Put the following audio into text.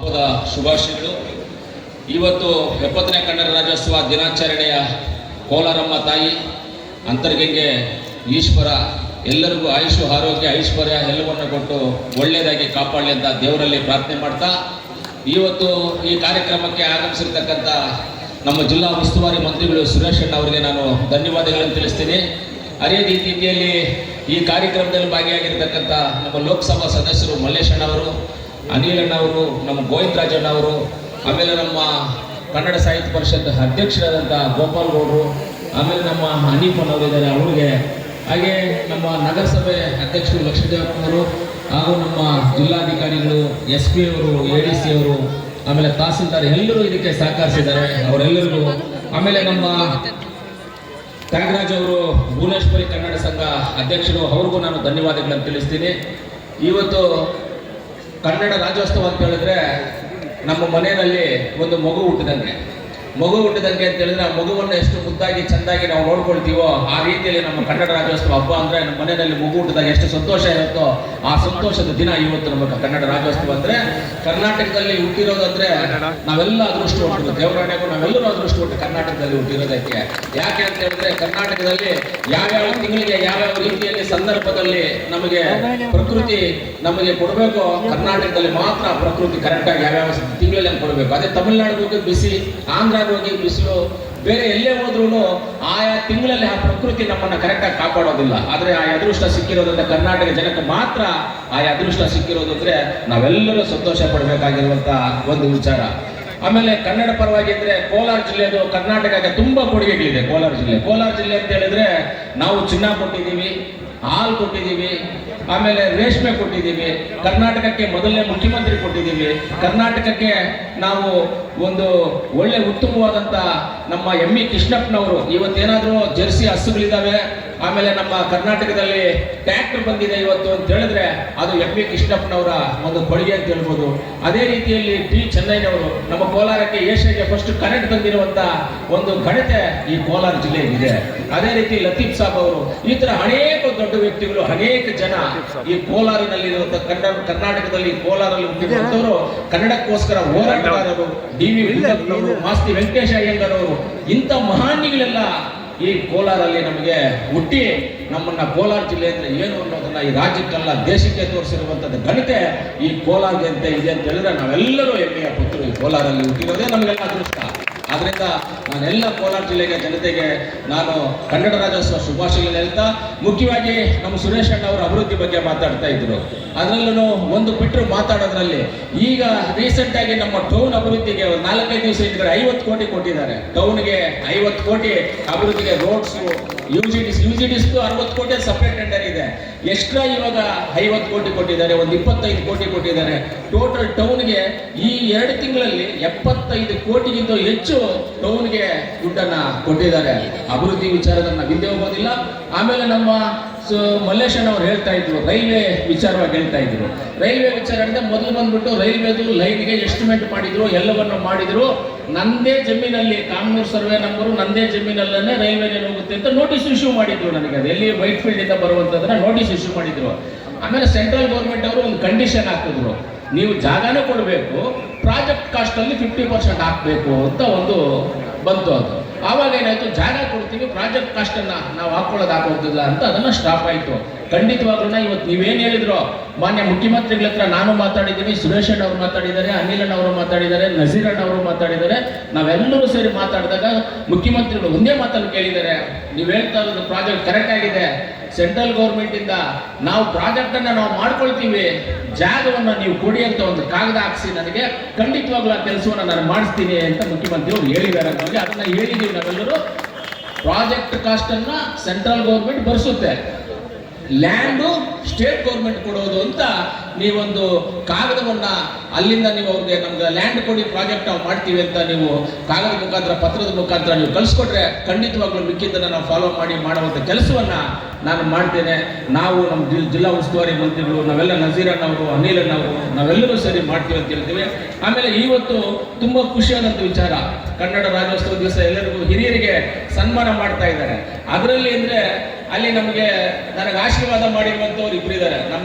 ಹಬ್ಬದ ಶುಭಾಶಯಗಳು. ಇವತ್ತು ಎಪ್ಪತ್ತನೇ ಕನ್ನಡ ರಾಜ್ಯೋತ್ಸವ ದಿನಾಚರಣೆಯ ಕೋಲಾರಮ್ಮ ತಾಯಿ, ಅಂತರ್ಗಂಗೆ ಈಶ್ವರ, ಎಲ್ಲರಿಗೂ ಆಯುಷು, ಆರೋಗ್ಯ, ಐಶ್ವರ್ಯ ಎಲ್ಲವನ್ನು ಕೊಟ್ಟು ಒಳ್ಳೆಯದಾಗಿ ಕಾಪಾಡಲಿ ಅಂತ ದೇವರಲ್ಲಿ ಪ್ರಾರ್ಥನೆ ಮಾಡ್ತಾ, ಇವತ್ತು ಈ ಕಾರ್ಯಕ್ರಮಕ್ಕೆ ಆಗಮಿಸಿರ್ತಕ್ಕಂಥ ನಮ್ಮ ಜಿಲ್ಲಾ ಉಸ್ತುವಾರಿ ಮಂತ್ರಿಗಳು ಸುರೇಶ್ ಅಣ್ಣ ಅವರಿಗೆ ನಾನು ಧನ್ಯವಾದಗಳನ್ನು ತಿಳಿಸ್ತೀನಿ. ಅದೇ ರೀತಿಯಲ್ಲಿ ಈ ಕಾರ್ಯಕ್ರಮದಲ್ಲಿ ಭಾಗಿಯಾಗಿರ್ತಕ್ಕಂಥ ನಮ್ಮ ಲೋಕಸಭಾ ಸದಸ್ಯರು ಮಲ್ಲೇಶ್ ಅನಿಲ್ ಅವರು ನಮ್ಮ ಗೋವಿಂದರಾಜ್ ಅಣ್ಣ ಅವರು ಆಮೇಲೆ ನಮ್ಮ ಕನ್ನಡ ಸಾಹಿತ್ಯ ಪರಿಷತ್ ಅಧ್ಯಕ್ಷರಾದಂಥ ಗೋಪಾಲ್ ಗೌಡರು, ಆಮೇಲೆ ನಮ್ಮ ಹನೀಫನ್ ಅವರು ಇದ್ದಾರೆ ಅವ್ರಿಗೆ. ಹಾಗೆ ನಮ್ಮ ನಗರಸಭೆ ಅಧ್ಯಕ್ಷರು ಲಕ್ಷ್ಮೀದೇವಪ್ಪನವರು ಹಾಗೂ ನಮ್ಮ ಜಿಲ್ಲಾಧಿಕಾರಿಗಳು, ಎಸ್ ಪಿ ಅವರು, ಎ ಡಿ ಸಿ ಅವರು, ಆಮೇಲೆ ತಹಸೀಲ್ದಾರ್ ಎಲ್ಲರೂ ಇದಕ್ಕೆ ಸಹಕರಿಸಿದ್ದಾರೆ, ಅವರೆಲ್ಲರಿಗೂ. ಆಮೇಲೆ ನಮ್ಮ ತ್ಯಾಗರಾಜ್ ಅವರು, ಭುವನೇಶ್ವರಿ ಕನ್ನಡ ಸಂಘ ಅಧ್ಯಕ್ಷರು, ಅವ್ರಿಗೂ ನಾನು ಧನ್ಯವಾದಗಳನ್ನು ತಿಳಿಸ್ತೀನಿ. ಇವತ್ತು ಕನ್ನಡ ರಾಜ್ಯೋತ್ಸವ ಅಂತ ಹೇಳಿದ್ರೆ ನಮ್ಮ ಮನೆಯಲ್ಲಿ ಒಂದು ಮಗು ಹುಟ್ಟಿದಂಗೆ. ಮಗು ಹುಟ್ಟಿದಂಗೆ ಅಂತ ಹೇಳಿದ್ರೆ ಆ ಮಗುವನ್ನು ಎಷ್ಟು ಮುದ್ದಾಗಿ ಚೆಂದಾಗಿ ನಾವು ನೋಡ್ಕೊಳ್ತೀವೋ ಆ ರೀತಿಯಲ್ಲಿ ನಮ್ಮ ಕನ್ನಡ ರಾಜ್ಯೋತ್ಸವ ಹಬ್ಬ ಅಂದ್ರೆ ನಮ್ಮ ಮನೆಯಲ್ಲಿ ಮಗು ಹುಟ್ಟಿದಾಗ ಎಷ್ಟು ಸಂತೋಷ ಇರುತ್ತೋ ಆ ಸಂತೋಷದ ದಿನ ಇವತ್ತು ನಮ್ಮ ಕನ್ನಡ ರಾಜ್ಯೋತ್ಸವ ಅಂದ್ರೆ ಕರ್ನಾಟಕದಲ್ಲಿ ಹುಟ್ಟಿರೋದಂದ್ರೆ ನಾವೆಲ್ಲ ಅದೃಷ್ಟ ಹುಟ್ಟಿದ್ರು ದೇವರಾಣೆಗೂ ನಾವೆಲ್ಲರೂ ಅದೃಷ್ಟ ಹುಟ್ಟು ಕರ್ನಾಟಕದಲ್ಲಿ ಹುಟ್ಟಿರೋದಕ್ಕೆ. ಯಾಕೆ ಅಂತ ಹೇಳಿದ್ರೆ ಕರ್ನಾಟಕದಲ್ಲಿ ಯಾವ್ಯಾವ ತಿಂಗಳಿಗೆ ಯಾವ್ಯಾವ ರೀತಿಯಲ್ಲಿ ಸಂದರ್ಭದಲ್ಲಿ ನಮಗೆ ಪ್ರಕೃತಿ ನಮಗೆ ಕೊಡಬೇಕು. ಕರ್ನಾಟಕದಲ್ಲಿ ಮಾತ್ರ ಪ್ರಕೃತಿ ಕರೆಕ್ಟಾಗಿ ಯಾವ್ಯಾವ ತಿಂಗಳಲ್ಲಿ ಕೊಡಬೇಕು. ಅದೇ ತಮಿಳ್ನಾಡಿಗೆ ಹೋಗಿ ಬಿಸಿ, ಆಂಧ್ರಗೆ ಹೋಗಿ ಬಿಸಿಲು ಬೇರೆ ಎಲ್ಲೇ ಹೋದ್ರೂ ಆಯಾ ತಿಂಗಳಲ್ಲಿ ಆ ಪ್ರಕೃತಿ ನಮ್ಮನ್ನ ಕರೆಕ್ಟಾಗಿ ಕಾಪಾಡೋದಿಲ್ಲ. ಆದ್ರೆ ಆ ಅದೃಷ್ಟ ಸಿಕ್ಕಿರೋದ್ರಿಂದ ಕರ್ನಾಟಕ ಜನಕ್ಕೆ ಮಾತ್ರ ಆ ಅದೃಷ್ಟ ಸಿಕ್ಕಿರೋದು ಅಂದ್ರೆ ನಾವೆಲ್ಲರೂ ಸಂತೋಷ ಪಡಬೇಕಾಗಿರುವಂತ ಒಂದು ವಿಚಾರ. ಆಮೇಲೆ ಕನ್ನಡ ಪರವಾಗಿ ಅಂದ್ರೆ ಕೋಲಾರ ಜಿಲ್ಲೆದು ಕರ್ನಾಟಕಕ್ಕೆ ತುಂಬಾ ಕೊಡುಗೆಗಳಿದೆ ಕೋಲಾರ ಜಿಲ್ಲೆ. ಕೋಲಾರ ಜಿಲ್ಲೆ ಅಂತ ಹೇಳಿದ್ರೆ ನಾವು ಚಿನ್ನ ಕೊಟ್ಟಿದ್ದೀವಿ. ಹಾಲು ಕೊಟ್ಟಿದ್ದೀವಿ, ಆಮೇಲೆ ರೇಷ್ಮೆ ಕೊಟ್ಟಿದ್ದೀವಿ, ಕರ್ನಾಟಕಕ್ಕೆ ಮೊದಲನೇ ಮುಖ್ಯಮಂತ್ರಿ ಕೊಟ್ಟಿದ್ದೀವಿ. ಕರ್ನಾಟಕಕ್ಕೆ ನಾವು ಒಂದು ಒಳ್ಳೆ ಉತ್ತಮವಾದಂಥ ನಮ್ಮ ಎಂ ಇ ಕೃಷ್ಣಪ್ಪನವರು, ಇವತ್ತೇನಾದರೂ ಜರ್ಸಿ ಹಸುಗಳಿದ್ದಾವೆ ಆಮೇಲೆ ನಮ್ಮ ಕರ್ನಾಟಕದಲ್ಲಿ ಟ್ಯಾಕ್ಟರ್ ಬಂದಿದೆ ಇವತ್ತು ಅಂತ ಹೇಳಿದ್ರೆ ಅದು ಎಂ ಪಿ ಕೃಷ್ಣಪ್ಪನವರ ಒಂದು ಕೊಡುಗೆ ಅಂತ ಹೇಳ್ಬೋದು. ಅದೇ ರೀತಿಯಲ್ಲಿ ಟಿ ಚೆನ್ನೈನವರು ನಮ್ಮ ಕೋಲಾರಕ್ಕೆ ಏಷ್ಯಾಗೆ ಫಸ್ಟ್ ಕರೆಂಟ್ ತಂದಿರುವಂತ ಒಂದು ಘನತೆ ಈ ಕೋಲಾರ ಜಿಲ್ಲೆಯಲ್ಲಿದೆ ಅದೇ ರೀತಿ ಲತೀಫ್ ಸಾಬ್ ಅವರು ಈ ತರ ಅನೇಕ ದೊಡ್ಡ ವ್ಯಕ್ತಿಗಳು ಅನೇಕ ಜನ ಈ ಕೋಲಾರಿನಲ್ಲಿ ಕನ್ನಡ ಕರ್ನಾಟಕದಲ್ಲಿ ಕೋಲಾರಲ್ಲಿ ಹುಟ್ಟಿರುವಂತವರು ಕನ್ನಡಕ್ಕೋಸ್ಕರ ಹೋರಾಟಗಾರರು ಡಿ ವಿ ಮಾಸ್ತಿ ವೆಂಕಟೇಶ ಅಯ್ಯಂಗರವರು ಇಂಥ ಮಹಾನಿಗಳೆಲ್ಲ ಈ ಕೋಲಾರಲ್ಲಿ ನಮಗೆ ಹುಟ್ಟಿ ನಮ್ಮನ್ನ ಕೋಲಾರ ಜಿಲ್ಲೆ ಅಂದ್ರೆ ಏನು ಅನ್ನೋದನ್ನ ಈ ರಾಜ್ಯಕ್ಕೆಲ್ಲ, ದೇಶಕ್ಕೆ ತೋರಿಸಿರುವಂತದ್ದು ಘನತೆ ಈ ಕೋಲಾರ್ಗೆ ಅಂತ ಇದೆ ಅಂತ ಹೇಳಿದ್ರೆ ನಾವೆಲ್ಲರೂ ಹೆಮ್ಮೆಯ ಪುತ್ರರು ಈ ಕೋಲಾರಲ್ಲಿ ಹುಟ್ಟಿರೋದೇ ನಮಗೆಲ್ಲ ಅದೃಷ್ಟ. ಆದ್ರಿಂದ ನಾನೆಲ್ಲ ಕೋಲಾರ ಜಿಲ್ಲೆಗೆ ಜನತೆಗೆ ನಾನು ಕನ್ನಡ ರಾಜ್ಯೋತ್ಸವ ಶುಭಾಶಯಗಳನ್ನು ಹೇಳ್ತಾ, ಮುಖ್ಯವಾಗಿ ನಮ್ಮ ಸುರೇಶ್ ಅಣ್ಣ ಅವರ ಅಭಿವೃದ್ಧಿ ಬಗ್ಗೆ ಮಾತಾಡ್ತಾ ಇದ್ರು. ಅದರಲ್ಲೂ ಒಂದು ಬಿಟ್ಟರು ಮಾತಾಡೋದ್ರಲ್ಲಿ ಈಗ ರೀಸೆಂಟ್ ಆಗಿ ನಮ್ಮ ಟೌನ್ ಅಭಿವೃದ್ಧಿಗೆ ಒಂದು ನಾಲ್ಕೈದು ದಿವಸ ಇದ್ರೆ ಐವತ್ತು ಕೋಟಿ ಕೊಟ್ಟಿದ್ದಾರೆ. ಟೌನ್ಗೆ ಐವತ್ತು ಕೋಟಿ ಅಭಿವೃದ್ಧಿಗೆ roads U G Ds U G ಅರವತ್ತು ಕೋಟಿ ಸಪ್ರೇಟ್ ಟೆಂಡರ್ ಇದೆ. ಎಕ್ಸ್ಟ್ರಾ ಇವಾಗ ಐವತ್ತು ಕೋಟಿ ಕೊಟ್ಟಿದ್ದಾರೆ, ಒಂದು ಇಪ್ಪತ್ತೈದು ಕೋಟಿ ಕೊಟ್ಟಿದ್ದಾರೆ. ಟೋಟಲ್ ಟೌನ್ಗೆ ಈ ಎರಡು ತಿಂಗಳಲ್ಲಿ ಎಪ್ಪತ್ತೈದು ಕೋಟಿಗಿಂತ ಹೆಚ್ಚು ಟೌನ್ಗೆ ದುಡ್ಡನ್ನು ಕೊಟ್ಟಿದ್ದಾರೆ. ಅಭಿವೃದ್ಧಿ ವಿಚಾರದನ್ನ ಹಿಂದೆ ಹೋಗೋದಿಲ್ಲ. ಆಮೇಲೆ ನಮ್ಮ ಸೊ ಮಲ್ಲೇಶನ್ ಅವ್ರು ಹೇಳ್ತಾ ಇದ್ರು, ರೈಲ್ವೆ ವಿಚಾರವಾಗಿ ಹೇಳ್ತಾ ಇದ್ರು. ರೈಲ್ವೆ ವಿಚಾರ ಅಂದ್ರೆ ಮೊದಲು ಬಂದ್ಬಿಟ್ಟು ರೈಲ್ವೆದು ಲೈನ್ಗೆ ಎಸ್ಟಿಮೇಟ್ ಮಾಡಿದ್ರು, ಎಲ್ಲವನ್ನು ಮಾಡಿದ್ರು. ನಂದೇ ಜಮೀನಲ್ಲಿ ಕಾಮನೂರು ಸರ್ವೆ ನಂಬರು, ನಂದೇ ಜಮೀನಲ್ಲೇ ರೈಲ್ವೆ ಹೋಗುತ್ತೆ ಅಂತ ನೋಟಿಸ್ ಇಶ್ಯೂ ಮಾಡಿದ್ರು ನನಗೆ. ಅದು ಎಲ್ಲಿ ವೈಟ್ ಫೀಲ್ಡ್ ಇಂದ ಬರುವಂತದನ್ನ ನೋಟಿಸ್ ಇಶ್ಯೂ ಮಾಡಿದ್ರು. ಆಮೇಲೆ ಸೆಂಟ್ರಲ್ ಗೌರ್ಮೆಂಟ್ ಅವರು ಒಂದು ಕಂಡೀಷನ್ ಹಾಕಿದ್ರು. ನೀವು ಜಾಗನೂ ಕೊಡಬೇಕು ಪ್ರಾಜೆಕ್ಟ್ ಕಾಸ್ಟ್ ಅಲ್ಲಿ ಫಿಫ್ಟಿ ಪರ್ಸೆಂಟ್ ಹಾಕಬೇಕು ಅಂತ ಒಂದು ಬಂತು ಅದು. ಆವಾಗ ಏನಾಯ್ತು? ಜಾಗ ಕೊಡ್ತೀವಿ ಪ್ರಾಜೆಕ್ಟ್ ಕಾಸ್ಟ್ ಅನ್ನ ನಾವು ಹಾಕೊಳ್ಳೋದು ಹಾಕೋದಿಲ್ಲ ಅಂತ ಅದನ್ನ ಸ್ಟಾಪ್ ಆಯ್ತು. ಖಂಡಿತವಾಗ್ಲೂ ಇವತ್ತು ನೀವೇನು ಹೇಳಿದ್ರು? ಮಾನ್ಯ ಮುಖ್ಯಮಂತ್ರಿಗಳ ಹತ್ರ ನಾನು ಮಾತಾಡಿದ್ದೀನಿ, ಸುರೇಶ್ ಅಣ್ಣ ಅವರು ಮಾತಾಡಿದ್ದಾರೆ, ಅನಿಲ್ ಅಣ್ಣ ಅವರು ಮಾತಾಡಿದ್ದಾರೆ, ನಜೀರ್ ಅಣ್ಣ ಅವರು ಮಾತಾಡಿದ್ದಾರೆ. ನಾವೆಲ್ಲರೂ ಸೇರಿ ಮಾತಾಡಿದಾಗ ಮುಖ್ಯಮಂತ್ರಿಗಳು ಒಂದೇ ಮಾತನ್ನು ಕೇಳಿದ್ದಾರೆ, ನೀವು ಹೇಳ್ತಾ ಇರೋದು ಪ್ರಾಜೆಕ್ಟ್ ಕರೆಕ್ಟ್ ಆಗಿದೆ. ಸೆಂಟ್ರಲ್ ಗೌರ್ಮೆಂಟ್ ಇಂದ ನಾವು ಪ್ರಾಜೆಕ್ಟ್ ಅನ್ನ ನಾವು ಮಾಡ್ಕೊಳ್ತೀವಿ. ಜಾಗವನ್ನ ನೀವು ಕೊಡಿ ಅಂತ ಒಂದು ಕಾಗದ ಹಾಕ್ಸಿ ನನಗೆ. ಖಂಡಿತವಾಗ್ಲೂ ಆ ಕೆಲಸವನ್ನು ನಾನು ಮಾಡಿಸ್ತೀನಿ ಅಂತ ಮುಖ್ಯಮಂತ್ರಿಗಳು ಹೇಳಿದ್ದಾರೆ. ಅದನ್ನ ಹೇಳಿದೀವಿ ನಾವೆಲ್ಲರೂ. ಪ್ರಾಜೆಕ್ಟ್ ಕಾಸ್ಟ್ ಅನ್ನ ಸೆಂಟ್ರಲ್ ಗೌರ್ಮೆಂಟ್ ಭರಿಸುತ್ತೆ. ಲ್ಯಾಂಡು ಸ್ಟೇಟ್ ಗೌರ್ಮೆಂಟ್ ಕೊಡೋದು ಅಂತ ನೀವೊಂದು ಕಾಗದವನ್ನ ಅಲ್ಲಿಂದ ನೀವು ಅವ್ರಿಗೆ ನಮ್ಗೆ ಲ್ಯಾಂಡ್ ಕೊಡಿ ಪ್ರಾಜೆಕ್ಟ್ ನಾವು ಮಾಡ್ತೀವಿ ಅಂತ ನೀವು ಕಾಗದ ಮುಖಾಂತರ, ಪತ್ರದ ಮುಖಾಂತರ ನೀವು ಕಳಿಸ್ಕೊಟ್ರೆ ಖಂಡಿತವಾಗ್ಲೂ ಮಿಕ್ಕಿದ್ದನ್ನ ನಾವು ಫಾಲೋ ಮಾಡಿ ಮಾಡುವಂಥ ಕೆಲಸವನ್ನ ನಾನು ಮಾಡ್ತೇನೆ. ನಾವು ನಮ್ಮ ಜಿಲ್- ಜಿಲ್ಲಾ ಉಸ್ತುವಾರಿ ಮಂತ್ರಿಗಳು, ನಾವೆಲ್ಲ ನಜೀರಣ್ಣವರು ಅನಿಲಣ್ಣವರು ನಾವೆಲ್ಲರೂ ಸರಿ ಮಾಡ್ತೀವಿ ಅಂತ ಹೇಳ್ತೀವಿ. ಆಮೇಲೆ ಇವತ್ತು ತುಂಬಾ ಖುಷಿಯಾದಂಥ ವಿಚಾರ. ಕನ್ನಡ ರಾಜ್ಯೋತ್ಸವ ದಿವಸ ಎಲ್ಲರಿಗೂ ಹಿರಿಯರಿಗೆ ಸನ್ಮಾನ ಮಾಡ್ತಾ ಇದ್ದಾರೆ. ಅದರಲ್ಲಿ ಅಂದ್ರೆ ಅಲ್ಲಿ ನಮಗೆ ನನಗೆ ಆಶೀರ್ವಾದ ಮಾಡಿರುವಂಥವ್ರು ಇಬ್ಬರಿದ್ದಾರೆ ನಮ್ಮ